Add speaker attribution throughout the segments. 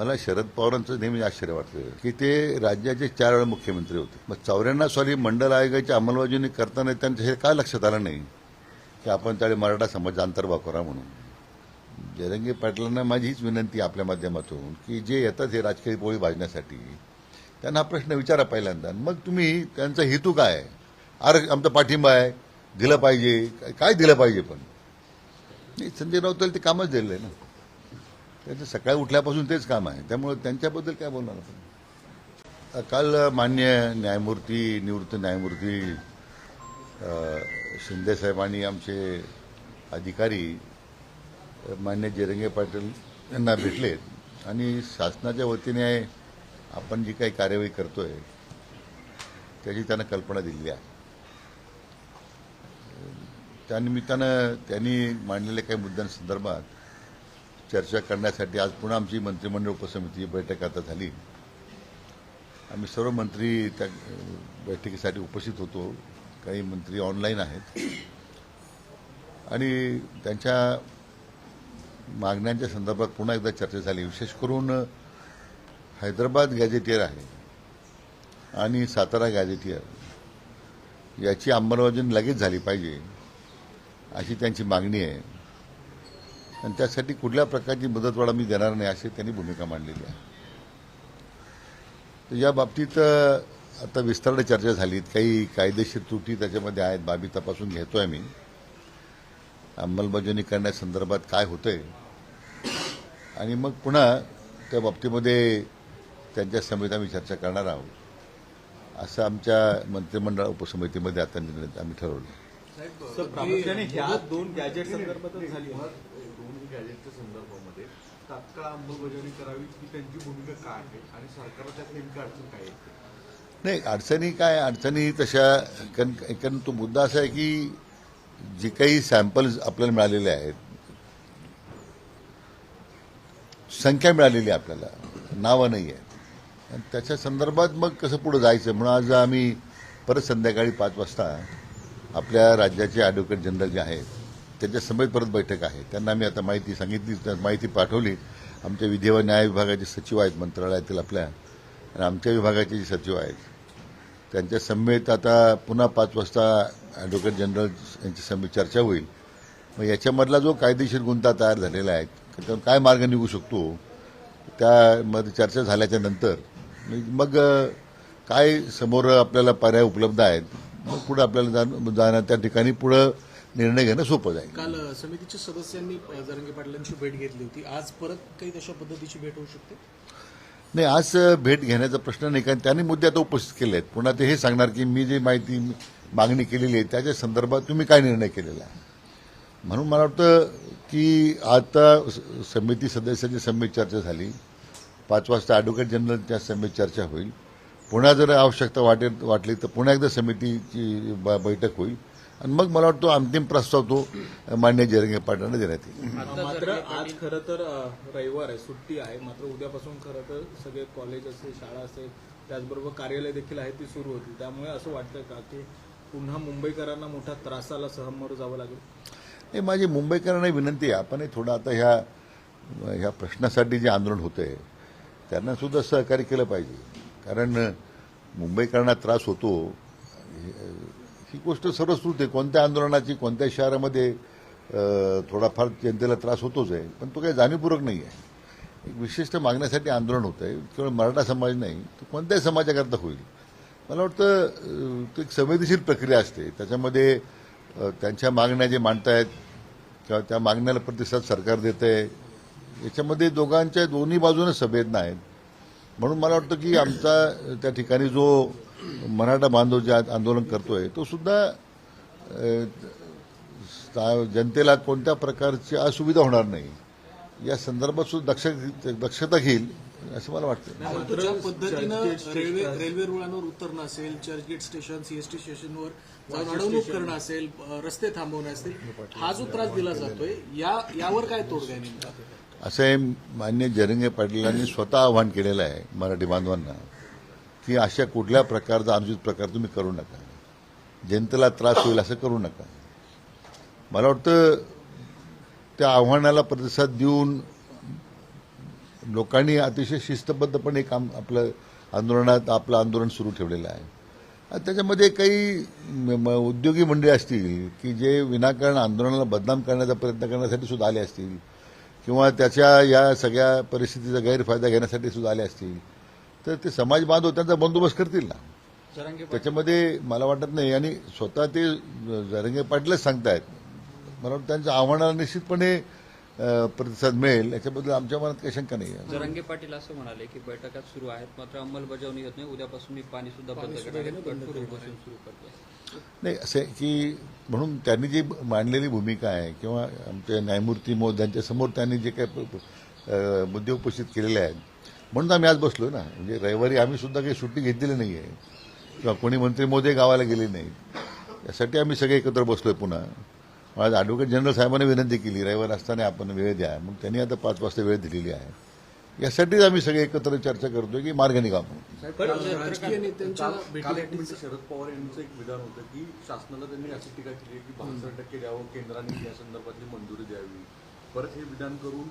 Speaker 1: मला शरद पवारांचं नेहमी आश्चर्य वाटतं की ते राज्याचे चार वेळा मुख्यमंत्री होते. मग चौऱ्याण्णव साली मंडल आयोगाची अंमलबजावणी करताना त्यांचं हे काय लक्षात आलं नाही की आपण त्यावेळी मराठा समाज अंतर्भाव करा म्हणून? जरंगे पाटलांना माझी हीच विनंती आपल्या माध्यमातून की जे येतात हे राजकीय पोळी भाजण्यासाठी त्यांना हा प्रश्न विचारा पहिल्यांदा. मग तुम्ही त्यांचा हेतू काय आर आमचा पाठिंबा आहे दिलं पाहिजे. काय- दिलं पाहिजे पण? संजय राऊत ते कामच दिलं आहे ना. त्यांचं सकाळी उठल्यापासून तेच काम आहे. त्यामुळे त्यांच्याबद्दल काय बोलणार आपण? काल मान्य न्यायमूर्ती निवृत्त न्यायमूर्ती अ, शिंदेसाहेब आणि आमचे अधिकारी मान्य जिरंगे पाटील यांना भेटलेत. आणि शासनाच्या वतीने आपण जी काही कार्यवाही करतोय त्याची त्यांना कल्पना दिलेली आहे. त्यानिमित्तानं त्यांनी मांडलेल्या काही मुद्द्यांसंदर्भात चर्चा करण्यासाठी आज पुन्हा आमची मंत्रिमंडळ उपसमिती बैठक आता झाली. आम्ही सर्व मंत्री त्या बैठकीसाठी उपस्थित होतो. काही मंत्री ऑनलाईन आहेत. आणि त्यांच्या मागण्यांच्या संदर्भात पुन्हा एकदा चर्चा झाली. विशेष करून हैदराबाद गॅझेटियर आहे आणि सातारा गॅझेटियर. याची अंमलबजावणी लगेच झाली पाहिजे अशी त्यांची मागणी आहे. आणि त्यासाठी कुठल्या प्रकारची मदतवाडा मी देणार नाही अशी त्यांनी भूमिका मांडलेली आहे. तर या बाबतीत आता विस्तार चर्चा झालीत काही कायदेशीर त्रुटी त्याच्यामध्ये आहेत बाबी तपासून घेतोय मी अंमलबजावणी करण्यासंदर्भात काय होतंय? आणि मग पुन्हा त्या बाबतीमध्ये त्यांच्या समिती आम्ही चर्चा करणार आहोत. असं आमच्या मंत्रिमंडळ उपसमितीमध्ये आता निर्णय आम्ही ठरवलं.
Speaker 2: सर
Speaker 3: गॅजेटच्या संदर्भामध्ये तात्काळ अंमलबजावणी करावी ही त्यांची भूमिका काय आहे आणि सरकारला त्यात नेमकी अडचण काय येते
Speaker 1: नाही अडचणी काय? अडचणी तशा कारण कारण तो मुद्दा असा आहे की जे काही सॅम्पल्स आपल्याला मिळालेले आहेत संख्या मिळालेली आहे आपल्याला नावं नाही आहेत. आणि त्याच्या संदर्भात मग कसं पुढं जायचं? म्हणून आज आम्ही परत संध्याकाळी पाच वाजता आपल्या राज्याचे ॲडव्होकेट जनरल जे आहेत त्याच्या समेत परत बैठक आहे. त्यांना मी आता माहिती सांगितली माहिती पाठवली. आमच्या विधी व न्याय विभागाचे सचिव आहेत मंत्रालयातील आपल्या. आणि आमच्या विभागाचे जे सचिव आहेत त्यांच्या समेत आता पुन्हा पाच वाजता ॲडव्होकेट जनरल यांची समेत चर्चा होईल. मग याच्यामधला जो कायदेशीर गुंता तयार झालेला आहे त्यातून काय मार्ग निघू शकतो त्यामध्ये चर्चा झाल्याच्यानंतर मग काय समोर आपल्याला पर्याय उपलब्ध आहेत मग पुढं आपल्याला जाण- जाणं त्या ठिकाणी पुढं निर्णय घेणं सोपं जाईल.
Speaker 4: काल समितीच्या सदस्यांनी जरांगे पाटलांची भेट घेतली होती. आज परत काही तशा पद्धतीची भेट होऊ शकते?
Speaker 1: नाही आज भेट घेण्याचा प्रश्न नाही कारण त्यांनी मुद्दे आता उपस्थित केले आहेत पुन्हा ते हे सांगणार की मी जी माहिती मागणी केलेली आहे त्याच्या संदर्भात तुम्ही काय निर्णय केलेला आहे? म्हणून मला वाटतं की आता समिती सदस्याची समिती चर्चा झाली. पाच वाजता ॲडव्होकेट जनरलच्या समिती चर्चा होईल. पुन्हा जर आवश्यकता वाटेल वाटली तर पुन्हा एकदा समितीची बैठक होईल. आणि मग मला वाटतं अंतिम प्रस्ताव तो मान्य जरंगे पाटलांना देण्यात येईल.
Speaker 2: मात्र आज खरं तर रविवार आहे सुट्टी आहे. मात्र उद्यापासून खरं तर सगळे कॉलेज असेल शाळा असेल त्याचबरोबर कार्यालय देखील आहे ती सुरू होती त्यामुळे असं वाटतं का की पुन्हा मुंबईकरांना मोठा त्रासाला सहमोर जावं लागेल?
Speaker 1: हे माझी मुंबईकरांना विनंती आहे. आपण हे थोडं आता ह्या ह्या प्रश्नासाठी जे आंदोलन होतं आहे त्यांना सुद्धा सहकार्य केलं पाहिजे. कारण मुंबईकरांना त्रास होतो. ही गोष्ट सर्वश्रुत आहे कोणत्या आंदोलनाची कोणत्या शहरामध्ये थोडाफार जनतेला त्रास होतोच आहे पण तो काही जाणीवपूर्वक नाही आहे. एक विशिष्ट मागण्यासाठी आंदोलन होतं आहे. केवळ मराठा समाज नाही तर कोणत्याही समाजाकरता होईल. मला वाटतं अ, तो एक संवेदनशील प्रक्रिया असते. त्याच्यामध्ये त्यांच्या मागण्या जे मांडतायत किंवा त्या मागण्याला प्रतिसाद सरकार देत आहे याच्यामध्ये दोघांच्या दोन्ही बाजूने संवेदना आहेत म्हणून मला वाटतं की आमचा त्या ठिकाणी जो मराठा बांधव जे आज आंदोलन करतोय तो सुद्धा जनतेला कोणत्या प्रकारची असुविधा होणार नाही. या संदर्भात सुद्धा दक्ष दक्षता घेईल असं मला वाटतं.
Speaker 4: पद्धतीनं रेल्वे रेल्वे रुळांवर उतरणं असेल चर्चगेट स्टेशन सीएसटी स्टेशनवर अडवणूक करणं असेल रस्ते थांबवणे असेल हा जो त्रास दिला जातोय या यावर काय तोडगा आहे नेमका?
Speaker 1: असं मान्य जरंगे पाटीलांनी स्वतः आव्हान केलेलं आहे मराठी बांधवांना. की अशा कुठल्या प्रकारचा अनुचित प्रकार तुम्ही करू नका. जनतेला त्रास होईल असं करू नका. मला वाटतं त्या आव्हानाला प्रतिसाद देऊन लोकांनी अतिशय शिस्तबद्धपणे काम आपलं आंदोलनात आपलं आंदोलन सुरू ठेवलेलं आहे. त्याच्यामध्ये काही म- म- उद्योगी मंडळी असतील की जे विनाकारण आंदोलनाला बदनाम करण्याचा प्रयत्न करण्यासाठी सुद्धा आले असतील किंवा त्याच्या या सगळ्या परिस्थितीचा गैरफायदा घेण्यासाठी सुद्धा आले असतील तर ते समाज बांधव त्यांचा बंदोबस्त करतील ना. त्याच्यामध्ये मला वाटत नाही. आणि स्वतः ते जरंगे पाटीलच सांगतायत. मला वाटतं त्यांच्या आव्हानाला निश्चितपणे प्रतिसाद मिळेल. याच्याबद्दल आमच्या मनात काही शंका नाही आहे
Speaker 5: जरांगे पाटील असं म्हणाले की बैठका सुरू आहेत मात्र अंमलबजावणी होत नाही. उद्यापासून मी पाणी सुद्धा बंद करतो
Speaker 1: नाही असं आहे की म्हणून त्यांनी जी मांडलेली भूमिका आहे किंवा आमचे न्यायमूर्ती मोद्यांच्या समोर त्यांनी जे काही मुद्दे उपस्थित केलेले आहेत म्हणून तर आम्ही आज बसलो ना. म्हणजे रविवारी आम्ही सुद्धा काही सुट्टी घेतलेली नाही आहे किंवा कोणी मंत्री मोदी गावाला गेले नाहीत. यासाठी आम्ही सगळे एकत्र बसलोय पुन्हा. आज ॲडव्होकेट जनरल साहेबांनी विनंती केली रविवार असताना आपण वेळ द्या. मग त्यांनी आता पाच वाजता वेळ दिलेली आहे. यासाठीच आम्ही सगळे एकत्र चर्चा करतोय की मार्ग
Speaker 4: पण राजकीय नेत्यांच्या
Speaker 3: शरद पवार यांचं एक विधान होतं की शासनाला त्यांनी अशी टीका केली की बहात्तर टक्के द्यावं केंद्राने या संदर्भातली मंजुरी द्यावी. परत हे विधान करून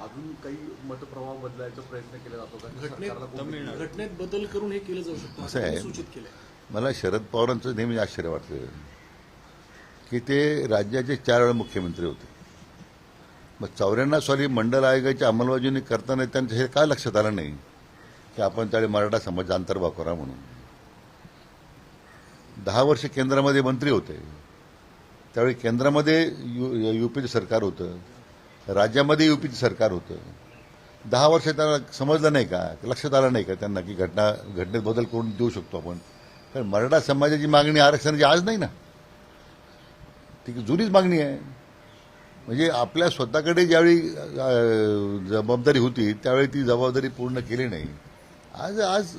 Speaker 3: अजून काही मतप्रवाह बदलायचा प्रयत्न केला जातो का?
Speaker 4: घटनेत बदल करून हे केलं जाऊ शकतं
Speaker 1: असं आहे.
Speaker 4: सूचित केलंय.
Speaker 1: मला शरद पवारांचं नेहमी आश्चर्य वाटतं की ते राज्याचे चार वेळा मुख्यमंत्री होते. मग चौऱ्याण्णव साली मंडल आयोगाची अंमलबजावणी करताना त्यांचं हे काय लक्षात आलं नाही की आपण त्यावेळी मराठा समाज अंतर्भाव करा म्हणून. दहा वर्ष केंद्रामध्ये मंत्री होते. त्यावेळी केंद्रामध्ये यू युपीचं सरकार होतं. राज्यामध्ये युपीचं सरकार होतं. दहा वर्ष त्यांना समजलं नाही का? लक्षात आलं नाही का त्यांना की घटना घटनेत बदल करून देऊ शकतो आपण? कारण मराठा समाजाची मागणी आरक्षणाची आज नाही ना. ती जुनीच मागणी आहे. म्हणजे आपल्या स्वतःकडे ज्यावेळी जबाबदारी होती त्यावेळी ती जबाबदारी पूर्ण केली नाही. आज आज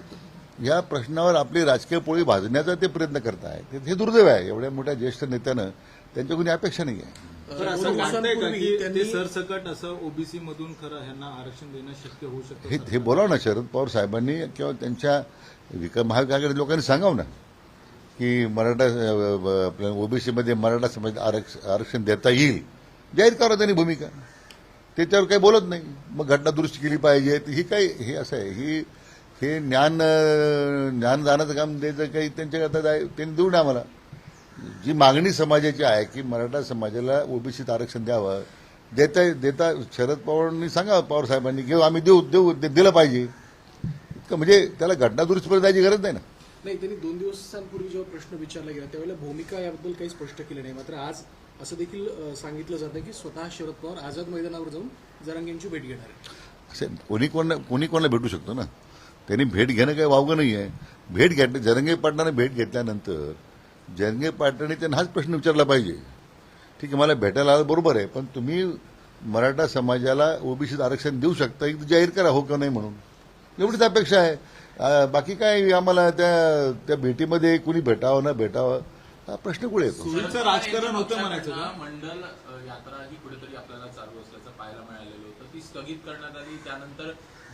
Speaker 1: या प्रश्नावर आपली राजकीय पोळी भाजण्याचा ते प्रयत्न करत आहेत हे दुर्दैव आहे. एवढ्या मोठ्या ज्येष्ठ नेत्यानं त्यांच्या अपेक्षा नाही आहे
Speaker 2: तर असं
Speaker 4: दोन
Speaker 2: वाटतंय का
Speaker 4: दिवसांपूर्वी
Speaker 2: की ते
Speaker 4: त्यांनी-
Speaker 2: सरसकट असं ओबीसी मधून खरं ह्यांना आरक्षण देणं शक्य होऊ शकतं
Speaker 1: हे हे बोलावं ना शरद पवार साहेबांनी किंवा त्यांच्या महाविकास लोकांनी सांगावं ना की मराठा आपल्या ओबीसीमध्ये मराठा समाज आरक्ष- आरक्षण देता येईल. जाहीर करा त्यांनी भूमिका. त्याच्यावर काही बोलत नाही. मग घटना दुरुस्ती केली पाहिजे. ही काही हे असं आहे. ही हे ज्ञान ज्ञान जाण्याचं काम द्यायचं काही त्यांच्या आता त्यांनी देऊ नये आम्हाला. जी मागणी समाजाची आहे की मराठा समाजाला ओबीसीत आरक्षण द्यावं देता देता शरद पवारांनी सांगा पवार साहेबांनी घेऊ आम्ही देऊ देऊ दे- दिलं पाहिजे. इतकं म्हणजे त्याला घटना दुरुस्तीपर्यंत जायची गरज नाही ना.
Speaker 4: नाही त्यांनी दोन दिवसांपूर्वी जेव्हा प्रश्न विचारला गेला त्यावेळेला भूमिका याबद्दल काही स्पष्ट केली नाही. मात्र आज असं देखील सांगितलं जातं की स्वतः शरद पवार आझाद मैदानावर जाऊन जरांगेंची भेट घेणार आहे
Speaker 1: असे कोणी कोण कोणी कोणाला भेटू शकतो ना. त्यांनी भेट घेणं काही वावगं नाही आहे भेट घेतली जरंगे पाटलाने भेट घेतल्यानंतर जरंगे पाटलाने त्यांना हाच प्रश्न विचारला पाहिजे. ठीक आहे मला भेटायला आलं बरोबर आहे पण तुम्ही मराठा समाजाला ओबीसीत आरक्षण देऊ शकता एक जाहीर करा हो का नाही म्हणून. एवढीच अपेक्षा आहे. बाकी काय आम्हाला त्या त्या भेटीमध्ये कुणी भेटावं ना भेटावं हा प्रश्न कुठे येतो?
Speaker 2: राजकारण होतं म्हणायचं
Speaker 6: मंडल यात्रा ही कुठेतरी आपल्याला चालू असल्याचं पाहायला मिळालेलं होतं. ती स्थगित करण्यात आली. त्यानंतर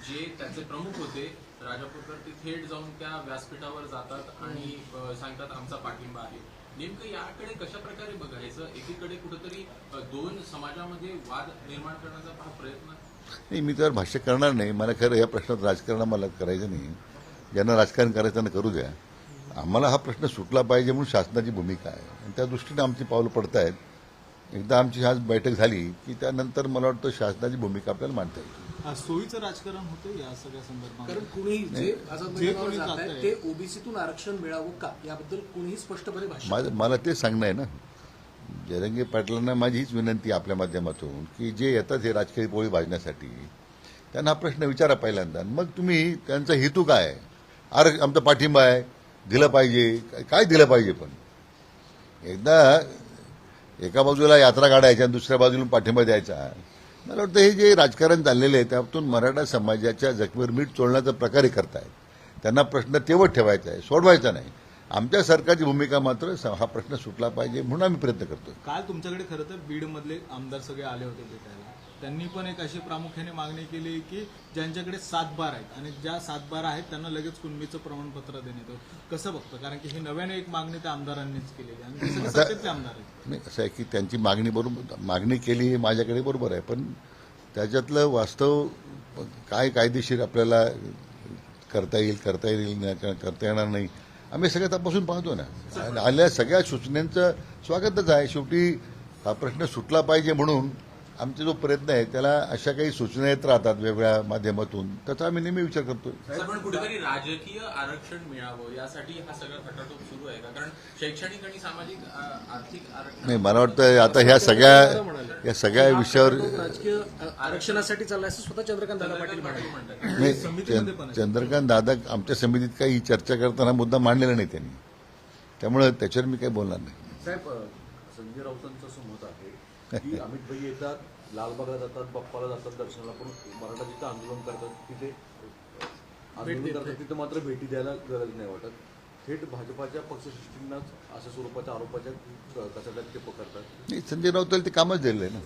Speaker 6: जे त्यांचे प्रमुख होते राजापूरकर ते थेट जाऊन त्या व्यासपीठावर जातात आणि सांगतात आमचा पाठिंबा आहे. नेमकं याकडे कशा प्रकारे बघायचं? एकीकडे कुठेतरी दोन समाजामध्ये वाद निर्माण करण्याचा हा प्रयत्न?
Speaker 1: नाही मी त्यावर भाष्य करणार नाही. मला खरं या प्रश्नात राजकारण मला करायचं नाही. ज्यांना राजकारण करायचं त्यांना करू द्या. आम्हाला हा प्रश्न सुटला पाहिजे म्हणून शासनाची भूमिका आहे. आणि त्या दृष्टीने आमची पावलं पडत आहेत एकदा आमची आज बैठक झाली की त्यानंतर मला वाटतं शासनाची भूमिका आपल्याला मांडता येईल.
Speaker 2: सोयीचं राजकारण होतं या सगळ्या संदर्भात.
Speaker 4: कारण कुणी जे आझाद जात ते ओबीसीतून आरक्षण मिळावं का? याबद्दल कुणीही स्पष्टपणे भाषण
Speaker 1: मला तेच सांगणं आहे ना. जरंगे पाटलांना माझी हीच विनंती आपल्या माध्यमातून की जे येतात हे राजकीय पोळी भाजण्यासाठी त्यांना हा प्रश्न विचारा पहिल्यांदा. मग तुम्ही त्यांचा हेतू काय आहे? आर आमचा पाठिंबा आहे. दिलं पाहिजे. काय- दिलं पाहिजे पण? एकदा एका बाजूला यात्रा काढायच्या आणि दुसऱ्या बाजूला पाठिंबा द्यायचा. मला वाटतं हे जे राजकारण चाललेलं आहे त्यातून मराठा समाजाच्या जखमीवर मीठ चोळण्याचा प्रकारही करतायत. त्यांना प्रश्न तेवत ठेवायचा आहे सोडवायचा नाही. आमच्या सरकारची भूमिका मात्र हा प्रश्न सुटला पाहिजे म्हणून आम्ही प्रयत्न करतो
Speaker 2: काल तुमच्याकडे खरं तर बीडमधले आमदार सगळे आले होते भेटायला. त्यांनी पण एक अशी प्रामुख्याने मागणी केली की ज्यांच्याकडे सातबार आहेत आणि ज्या सातबार आहेत त्यांना लगेच कुणबीचं प्रमाणपत्र देण्यात येतं. कसं बघतं? कारण की ही नव्याने एक मागणी त्या आमदारांनीच केलेली आहे. आणि आमदार आहेत?
Speaker 1: नाही असं आहे की त्यांची मागणी बरोबर मागणी केली माझ्याकडे बरोबर आहे पण त्याच्यातलं वास्तव काय कायदेशीर आपल्याला करता येईल करता येईल करता येणार नाही आम्ही सगळं तपासून पाहतो ना. आणि आलेल्या सगळ्या सूचनांचं स्वागतच आहे. शेवटी हा प्रश्न सुटला पाहिजे म्हणून आमचा जो प्रयत्न आहे त्याला अशा काही सूचना येत राहतात वेगवेगळ्या माध्यमातून त्याचा आम्ही नेहमी विचार करतो
Speaker 6: सर, पण कुठेतरी राजकीय आरक्षण मिळावं यासाठी हा सगळा खटाटोप सुरू आहे का? कारण शैक्षणिक आणि सामाजिक आर्थिक आरक्षण
Speaker 1: नाही मला वाटतं आता ह्या सगळ्या या सगळ्या विषयावर
Speaker 4: राजकीय आरक्षणासाठी चाललाय असं स्वतः चंद्रकांत दादा पाटील म्हणाले
Speaker 6: म्हणतात.
Speaker 1: चंद्रकांत दादा आमच्या समितीत काही चर्चा करताना मुद्दा मांडलेला नाही त्यांनी. त्यामुळे त्याच्यावर मी काही बोलणार नाही.
Speaker 3: साहेब संजय राऊतांचं असं मत आहे की अमित भाई येतात लालबागला जातात बाप्पाला जातात दर्शनाला पण मराठा जिथं आंदोलन करतात तिथे आंदोलन करतात तिथं मात्र भेटी द्यायला गरज नाही वाटत. थेट भाजपाच्या पक्षश्रेष्ठींनाच अशा स्वरूपाच्या आरोपाच्या कचाट्यात ते पकडतात.
Speaker 1: नाही संजय राऊताला ते कामच दिलेलं आहे ना.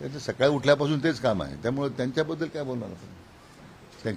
Speaker 1: त्याचं सकाळी उठल्यापासून तेच काम आहे. त्यामुळे त्यांच्याबद्दल काय बोलणार आपण?